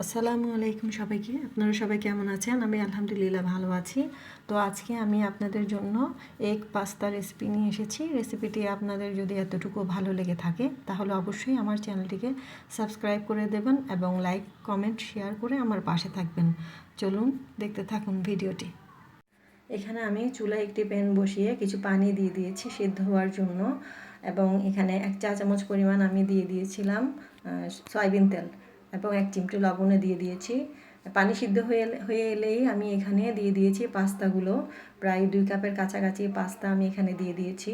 আসসালামু আলাইকুম সবাইকে। আপনারা সবাই কেমন আছেন? আমি আলহামদুলিল্লাহ ভালো আছি। তো আজকে আমি আপনাদের জন্য এক পাস্তা রেসিপি নিয়ে এসেছি। রেসিপিটি আপনাদের যদি এতটুকু ভালো লেগে থাকে, তাহলে অবশ্যই আমার চ্যানেলটিকে সাবস্ক্রাইব করে দেবেন এবং লাইক কমেন্ট শেয়ার করে আমার পাশে থাকবেন। চলুন দেখতে থাকুন ভিডিওটি। এখানে আমি চুলায় একটি প্যান বসিয়ে কিছু পানি দিয়ে দিয়েছি সিদ্ধ হওয়ার জন্য এবং এখানে এক চা চামচ পরিমাণ আমি দিয়ে দিয়েছিলাম সয়াবিন তেল। এবং এক চিমটি লবণে দিয়ে দিয়েছি। পানি সিদ্ধ হয়ে হয়ে এলেই আমি এখানে দিয়ে দিয়েছি পাস্তাগুলো। প্রায় দুই কাপের কাছাকাছি পাস্তা আমি এখানে দিয়ে দিয়েছি।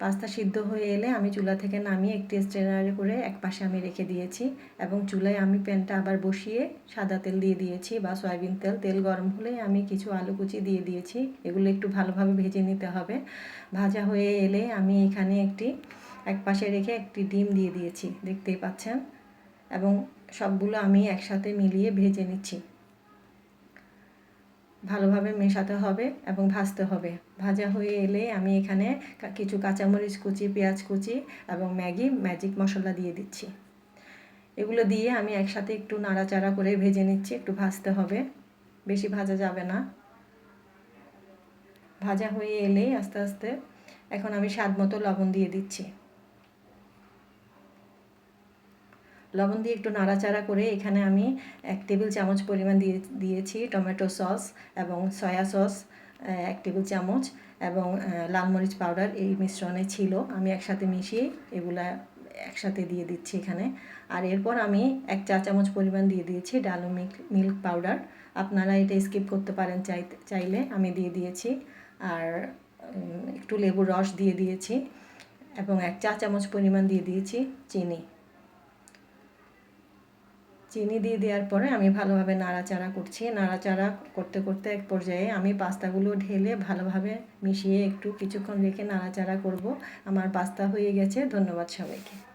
পাস্তা সিদ্ধ হয়ে এলে আমি চুলা থেকে নামিয়ে একটি স্ট্রেনারে করে এক পাশে আমি রেখে দিয়েছি এবং চুলায় আমি প্যানটা আবার বসিয়ে সাদা তেল দিয়ে দিয়েছি বা সয়াবিন তেল। তেল গরম হলে আমি কিছু আলু কুচি দিয়ে দিয়েছি। এগুলো একটু ভালোভাবে ভেজে নিতে হবে। ভাজা হয়ে এলে আমি এখানে একটি এক পাশে রেখে একটি ডিম দিয়ে দিয়েছি। দেখতেই পাচ্ছেন? এবং সবগুলো আমি একসাথে মিলিয়ে ভেজে নিচ্ছি। ভালোভাবে মেশাতে হবে এবং ভাজতে হবে। ভাজা হয়ে এলে আমি এখানে কিছু কাঁচামরিচ কুচি, পেঁয়াজ কুচি এবং ম্যাগি, ম্যাজিক মশলা দিয়ে দিচ্ছি। এগুলো দিয়ে আমি একসাথে একটু নাড়াচাড়া করে ভেজে নিচ্ছি, একটু ভাজতে হবে। বেশি ভাজা যাবে না। ভাজা হয়ে এলেই আস্তে আস্তে এখন আমি স্বাদ মতো লবণ দিয়ে দিচ্ছি। লবণ দিয়ে একটু নাড়াচাড়া করে এখানে আমি এক টেবিল চামচ পরিমাণ দিয়ে দিয়েছি টমেটো সস এবং সয়া সস এক টেবিল চামচ এবং লাল মরিচ পাউডার এই মিশ্রণে ছিল। আমি একসাথে মিশিয়ে এগুলা একসাথে দিয়ে দিচ্ছি এখানে। আর এরপর আমি এক চা চামচ পরিমাণ দিয়ে দিয়েছি ডালো মিল্ক মিল্ক পাউডার। আপনারা এটা স্কিপ করতে পারেন চাইতে, চাইলে আমি দিয়ে দিয়েছি। আর একটু লেবুর রস দিয়ে দিয়েছি এবং এক চা চামচ পরিমাণ দিয়ে দিয়েছি চিনি। চিনি দিয়ে দেওয়ার পরে আমি ভালোভাবে নাড়াচাড়া করছি। নাড়াচাড়া করতে করতে এক পর্যায়ে আমি পাস্তাগুলো ঢেলে ভালোভাবে মিশিয়ে একটু কিছুক্ষণ রেখে নাড়াচাড়া করব। আমার পাস্তা হয়ে গেছে। ধন্যবাদ সবাইকে।